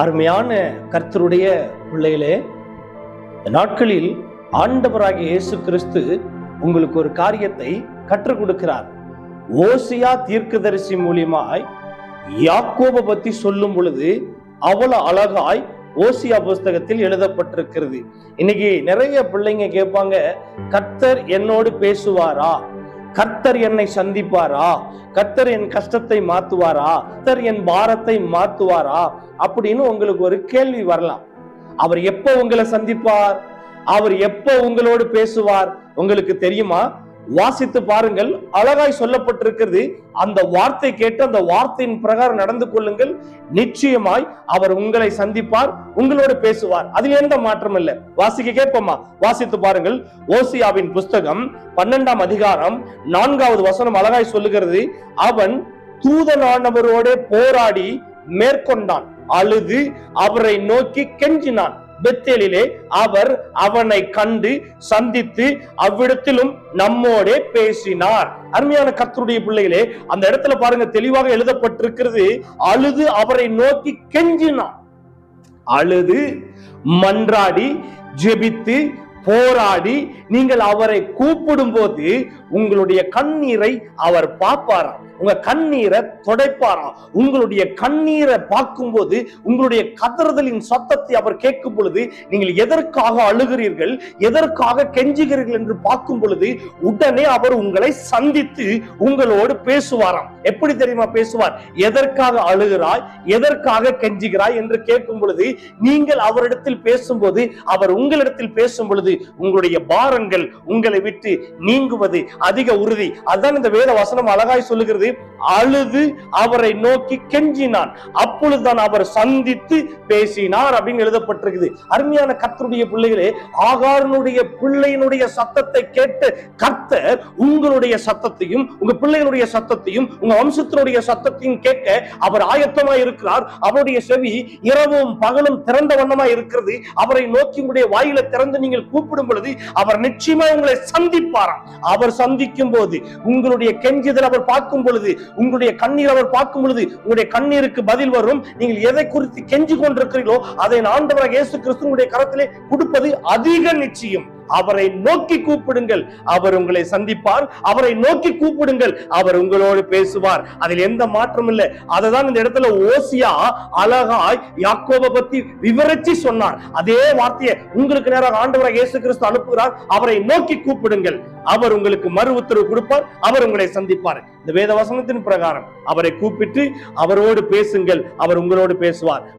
அருமையான கர்த்தருடைய பிள்ளைகளே இந்த நாட்களில் ஆண்டவராகிய இயேசு கிறிஸ்து உங்களுக்கு ஒரு காரியத்தை கற்றுக் கொடுக்கிறார். ஓசியா தீர்க்கதரிசி மூலியமாய் யாக்கோப பத்தி சொல்லும் பொழுது அவ்வளவு அழகாய் ஓசியா புஸ்தகத்தில் எழுதப்பட்டிருக்கிறது. இன்னைக்கு நிறைய பிள்ளைங்க கேட்பாங்க கர்த்தர் என்னோடு பேசுவாரா? கர்த்தர் என்னை சந்திப்பாரா? கர்த்தர் என் கஷ்டத்தை மாத்துவாரா? கர்த்தர் என் பாரத்தை மாத்துவாரா? அப்படின்னு உங்களுக்கு ஒரு கேள்வி வரலாம். அவர் எப்போ உங்களை சந்திப்பார்? அவர் எப்போ உங்களோடு பேசுவார்? உங்களுக்கு தெரியுமா? வாசித்து பாருங்கள். அழகாய் சொல்லப்பட்டிருக்கிறது. அந்த வார்த்தை கேட்டு அந்த வார்த்தையின் பிரகாரம் நடந்து கொள்ளுங்கள். நிச்சயமாய் அவர் உங்களை சந்திப்பார் உங்களோடு பேசுவார். அதில் எந்த மாற்றம் இல்லை. வாசிக்க கேட்போமா? வாசித்து பாருங்கள். ஓசியாவின் புஸ்தகம் பன்னெண்டாம் அதிகாரம் நான்காவது வசனம் அழகாய் சொல்லுகிறது. அவன் தூதனானவரோட போராடி மேற்கொண்டான். அழுது அவரை நோக்கி கெஞ்சினான். பெத்தேலிலே அவர் அவனை கண்டு சந்தித்து அவ்விடத்திலும் நம்மோடே பேசினார். அருமையான கத்தருடைய பிள்ளைகளே அந்த இடத்துல பாருங்க தெளிவாக எழுதப்பட்டிருக்கிறது அழுது அவரை நோக்கி கெஞ்சினான். அழுது மன்றாடி ஜெபித்து போராடி நீங்கள் அவரை கூப்பிடும் போது உங்களுடைய கண்ணீரை அவர் பார்ப்பாராம். உங்க கண்ணீரை துடைப்பாராம். உங்களுடைய கண்ணீரை பார்க்கும்போது உங்களுடைய கதறுதலின் சத்தத்தை அவர் கேட்கும் பொழுது நீங்கள் எதற்காக அழுகிறீர்கள் எதற்காக கெஞ்சுகிறீர்கள் என்று பார்க்கும் பொழுது உடனே அவர் உங்களை சந்தித்து உங்களோடு பேசுவாராம். எப்படி தெரியுமா பேசுவார்? எதற்காக அழுகிறாய் எதற்காக கெஞ்சுகிறாய் என்று கேட்கும் பொழுது நீங்கள் அவரிடத்தில் பேசும்போது அவர் உங்களிடத்தில் பேசும் பொழுது உங்களுடைய பாரங்கள் உங்களை விட்டு நீங்குவது அதிக உறுதி. அதான் இந்த வேத வசனம் அழகாய் சொல்லுகிறது. அழுது அவரை நோக்கி கெஞ்சினான். அப்பொழுதுதான் அவர் சந்தித்து பேசினார் அப்படின்னு எழுதப்பட்டிருக்குது. அருமையான கத்தருடைய பிள்ளைகளே ஆகாரனுடைய பிள்ளையினுடைய சத்தத்தை கேட்ட கர்த்தர் உங்களுடைய சத்தத்தையும் உங்க பிள்ளைகளுடைய சத்தத்தையும் உங்க வம்சத்தினுடைய சத்தத்தையும் கேட்க அவர் ஆயத்தமா இருக்கிறார். அவருடைய செவி இரவும் பகலும் திறந்த வண்ணமா இருக்கிறது. அவரை நோக்கி உங்களுடைய வாயில திறந்து நீங்கள் கூப்பிடும் பொழுது அவர் நிச்சயமா உங்களை சந்திப்பாராம். அவர் சந்திக்கும் போது உங்களுடைய கெஞ்சுதல் அவர் பார்க்கும் பொழுது உங்களுடைய கண்ணீர் அவர் பார்க்கும் பொழுது உங்களுடைய கண்ணீருக்கு பதில் வரும். நீங்கள் எதை குறித்து கெஞ்சு கொண்டிருக்கிறீர்களோ அதை ஆண்டவராக இயேசு கிறிஸ்துவனுடைய கரத்திலே கொடுப்பது அதிக நிச்சயம். அவரை நோக்கி கூப்பிடுங்கள். அவர் உங்களை சந்திப்பார். அவரை நோக்கி கூப்பிடுங்கள். அவர் உங்களோடு பேசுவார். அதில் எந்த மாற்றம் இல்லை. அதுதான் இந்த இடத்துல ஓசியா அழகாய் யாக்கோபை பத்தி விவரிச்சு சொன்னார். அதே வார்த்தையை உங்களுக்கு நேராக ஆண்டவராக இயேசு கிறிஸ்து அனுப்புகிறார். அவரை நோக்கி கூப்பிடுங்கள். அவர் உங்களுக்கு மறு உத்தரவு கொடுப்பார். அவர் உங்களை சந்திப்பார். இந்த வேத வசனத்தின் பிரகாரம் அவரை கூப்பிட்டு அவரோடு பேசுங்கள். அவர் உங்களோடு பேசுவார்.